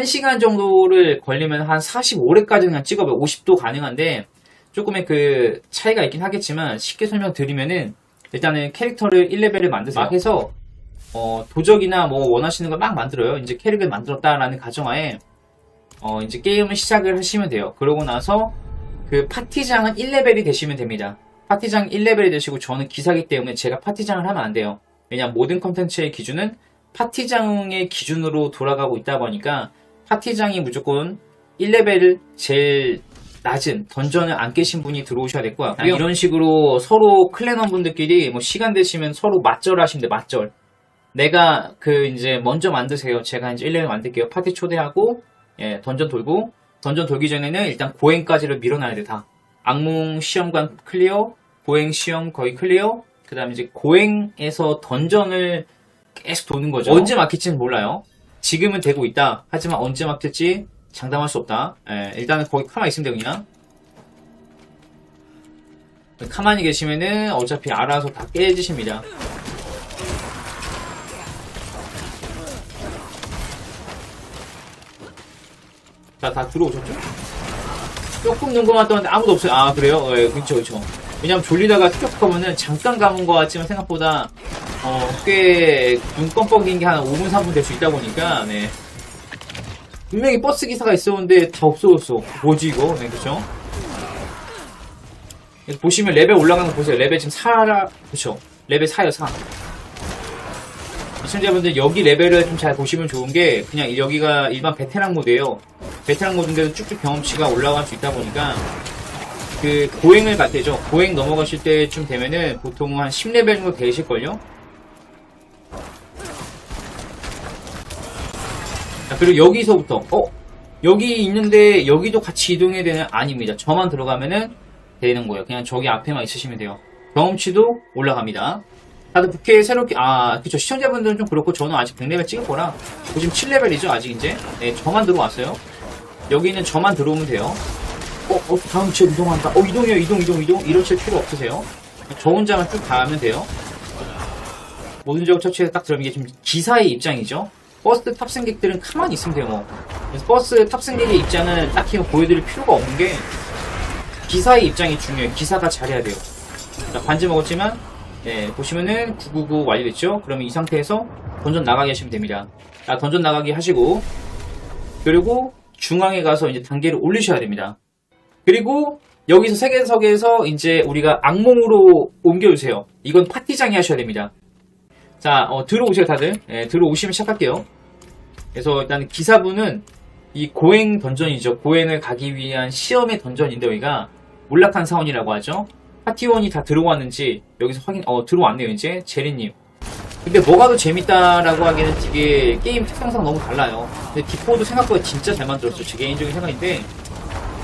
1시간 정도를 걸리면 한 45렙까지 그냥 찍어봐요. 50도 가능한데 조금의 그 차이가 있긴 하겠지만 쉽게 설명드리면은 일단은 캐릭터를 1레벨을 만드세요. 막 해서 어, 도적이나 뭐 원하시는 걸 막 만들어요. 이제 캐릭을 만들었다라는 가정하에 어, 이제 게임을 시작을 하시면 돼요. 그러고 나서 그 파티장은 1레벨이 되시면 됩니다. 파티장 1레벨이 되시고 저는 기사기 때문에 제가 파티장을 하면 안 돼요. 왜냐면 모든 컨텐츠의 기준은 파티장의 기준으로 돌아가고 있다 보니까 파티장이 무조건 1레벨을 제일 낮은 던전을 안 깨신 분이 들어오셔야 될것 같고요. 이런 식으로 서로 클랜원 분들끼리 뭐 시간 되시면 서로 맞절 하시면 돼, 맞절. 내가 그 이제 먼저 만드세요. 제가 이제 1레벨 만들게요. 파티 초대하고 예, 던전 돌고 던전 돌기 전에는 일단 고행까지를 밀어놔야 돼, 다. 악몽 시험관 클리어, 고행 시험 거의 클리어, 그 다음에 이제 고행에서 던전을 계속 도는 거죠. 언제 막힐지는 몰라요. 지금은 되고 있다. 하지만 언제 막힐지 장담할 수 없다. 예, 일단은 거기 가만히 있으면 그냥. 가만히 계시면은 어차피 알아서 다 깨지십니다. 자, 다 들어오셨죠? 조금 눈금만 떠는데 아무도 없어요. 아, 그래요? 예, 그쵸, 그쵸. 왜냐면 졸리다가 툭툭하면은 잠깐 감은 것 같지만 생각보다, 어, 꽤, 눈 껌뻑인 게 한 5분, 3분 될 수 있다 보니까, 네. 분명히 버스 기사가 있었는데 다 없어졌어. 뭐지, 이거? 네, 그쵸? 보시면 레벨 올라가는 거 보세요. 레벨 지금 4라, 그쵸? 레벨 4요, 4. 시청자분들 여기 레벨을 좀 잘 보시면 좋은 게 그냥 여기가 일반 베테랑 모드예요. 베테랑 모드인데도 쭉쭉 경험치가 올라갈 수 있다 보니까 그 고행을 갈 때죠. 고행 넘어가실 때쯤 되면은 보통 한 10레벨 정도 되실걸요? 자, 그리고 여기서부터 어? 여기 있는데 여기도 같이 이동해야 되는 아닙니다. 저만 들어가면은 되는 거예요. 그냥 저기 앞에만 있으시면 돼요. 경험치도 올라갑니다. 다들 부캐 새롭게 아 그쵸 시청자분들은 좀 그렇고 저는 아직 100레벨 찍을 거라 지금 7레벨이죠 아직 이제 네 저만 들어왔어요 여기는 저만 들어오면 돼요 어, 어 다음 지역 이동한다. 어 이동해요 이동 이동 이동. 이러실 필요 없으세요. 저 혼자만 쭉 가면 돼요. 모든 지역 처치해서 딱 들어오면 이게 지금 기사의 입장이죠. 버스 탑승객들은 가만히 있으면 돼요 뭐. 그래서 버스 탑승객의 입장은 딱히 뭐 보여드릴 필요가 없는 게 기사의 입장이 중요해요. 기사가 잘해야 돼요. 자, 반지 먹었지만 네, 보시면은 999 완료됐죠? 그러면 이 상태에서 던전 나가게 하시면 됩니다. 자, 던전 나가기 하시고, 그리고 중앙에 가서 이제 단계를 올리셔야 됩니다. 그리고 여기서 세계석에서 이제 우리가 악몽으로 옮겨주세요. 이건 파티장이 하셔야 됩니다. 자, 어, 들어오세요, 다들. 예, 들어오시면 시작할게요. 그래서 일단 기사분은 이 고행 던전이죠. 고행을 가기 위한 시험의 던전인데 여기가 몰락한 사원이라고 하죠. 파티원이 다 들어왔는지 여기서 확인 어 들어왔네요 이제 제리님 근데 뭐가 더 재밌다라고 하기에는 이게 게임 특성상 너무 달라요 근데 디포도 생각보다 진짜 잘 만들었어요 제 개인적인 생각인데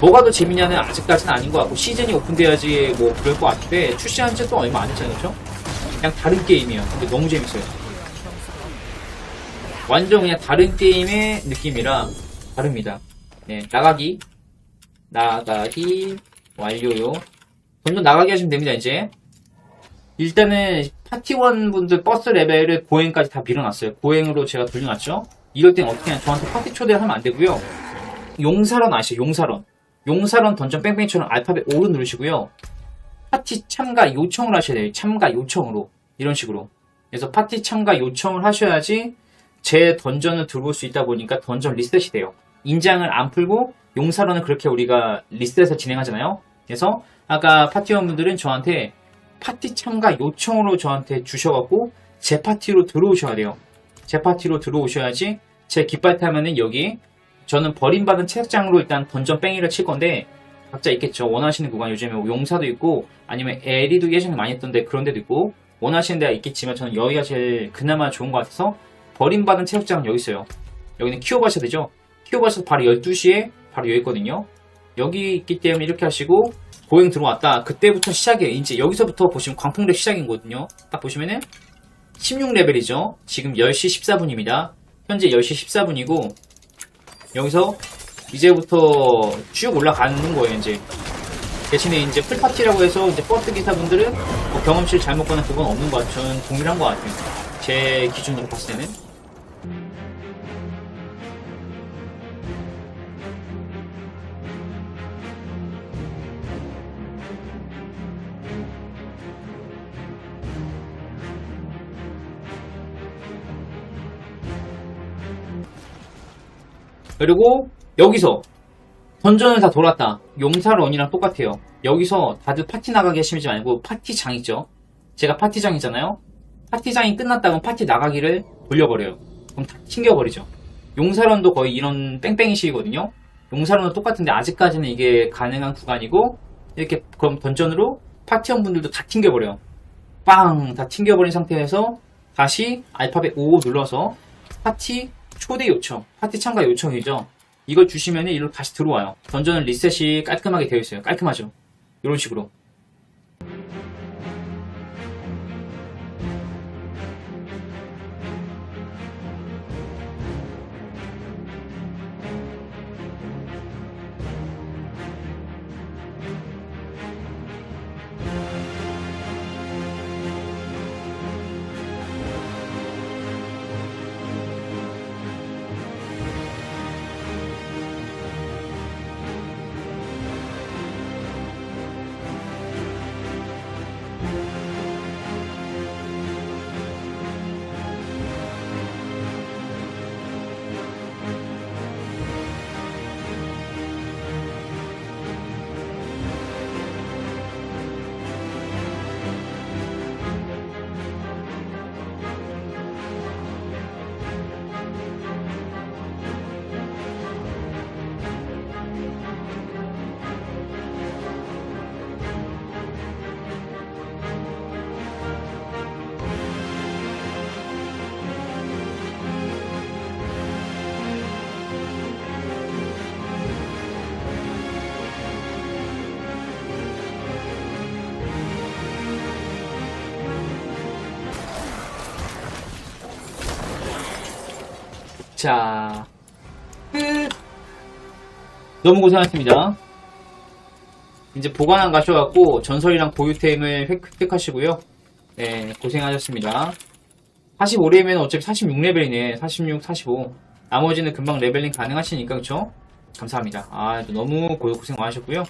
뭐가 더 재밌냐는 아직까지는 아닌 것 같고 시즌이 오픈돼야지 뭐 그럴 것 같은데 출시한 지 또 얼마 안 됐잖아요 그죠? 그냥 다른 게임이에요 근데 너무 재밌어요 완전 그냥 다른 게임의 느낌이라 다릅니다 네 나가기 나가기 완료요 던전 나가게 하시면 됩니다, 이제. 일단은 파티원 분들 버스 레벨을 고행까지 다 밀어놨어요. 고행으로 제가 돌려놨죠. 이럴 땐 어떻게 하냐. 저한테 파티 초대하면 안 되고요. 용사론 아시죠? 용사론. 용사론 던전 뺑뺑이처럼 알파벳 5를 누르시고요. 파티 참가 요청을 하셔야 돼요. 참가 요청으로. 이런 식으로. 그래서 파티 참가 요청을 하셔야지 제 던전을 들어올 수 있다 보니까 던전 리셋이 돼요. 인장을 안 풀고 용사론은 그렇게 우리가 리셋해서 진행하잖아요. 그래서 아까 파티원분들은 저한테 파티 참가 요청으로 저한테 주셔갖고 제 파티로 들어오셔야 돼요. 제 파티로 들어오셔야지 제 깃발 타면은 여기 저는 버림받은 채팅장으로 일단 던전 뺑이를 칠 건데 각자 있겠죠. 원하시는 구간 요즘에 뭐 용사도 있고 아니면 에리도 예전에 많이 했던데 그런 데도 있고 원하시는 데가 있겠지만 저는 여기가 제일 그나마 좋은 것 같아서 버림받은 채팅장은 여기 있어요. 여기는 키워바셔야 되죠. 키워바셔 바로 12시에 바로 여기 있거든요. 여기 있기 때문에 이렇게 하시고 고행 들어왔다. 그때부터 시작이에요. 이제 여기서부터 보시면 광풍랩 시작이거든요. 딱 보시면은 16레벨이죠. 지금 10시 14분입니다. 현재 10시 14분이고 여기서 이제부터 쭉 올라가는 거예요. 이제 대신에 이제 풀파티라고 해서 이제 버스 기사분들은 뭐 경험치를 잘 먹거나 그건 없는 것 같아요. 저는 동일한 것 같아요. 제 기준으로 봤을 때는 그리고 여기서 던전을 다 돌았다. 용사런이랑 똑같아요. 여기서 다들 파티 나가기 하시지 말고 파티장 있죠. 제가 파티장이잖아요. 파티장이 끝났다면 파티 나가기를 돌려버려요. 그럼 다 튕겨버리죠. 용사런도 거의 이런 뺑뺑이식이거든요. 용사런도 똑같은데 아직까지는 이게 가능한 구간이고 이렇게 그럼 던전으로 파티원분들도 다 튕겨버려요. 빵! 다 튕겨버린 상태에서 다시 알파벳 5 눌러서 파티 초대 요청, 파티 참가 요청이죠. 이걸 주시면 이리로 다시 들어와요. 던전은 리셋이 깔끔하게 되어 있어요. 깔끔하죠. 이런 식으로. 자, 끝. 너무 고생하셨습니다. 이제 보관 안 가셔갖고 전설이랑 고유템을 획- 획득하시고요. 네, 고생하셨습니다. 45레벨은 어차피 46레벨이네. 46, 45. 나머지는 금방 레벨링 가능하시니까, 그쵸? 감사합니다. 아, 또 너무 고- 고생 많으셨고요.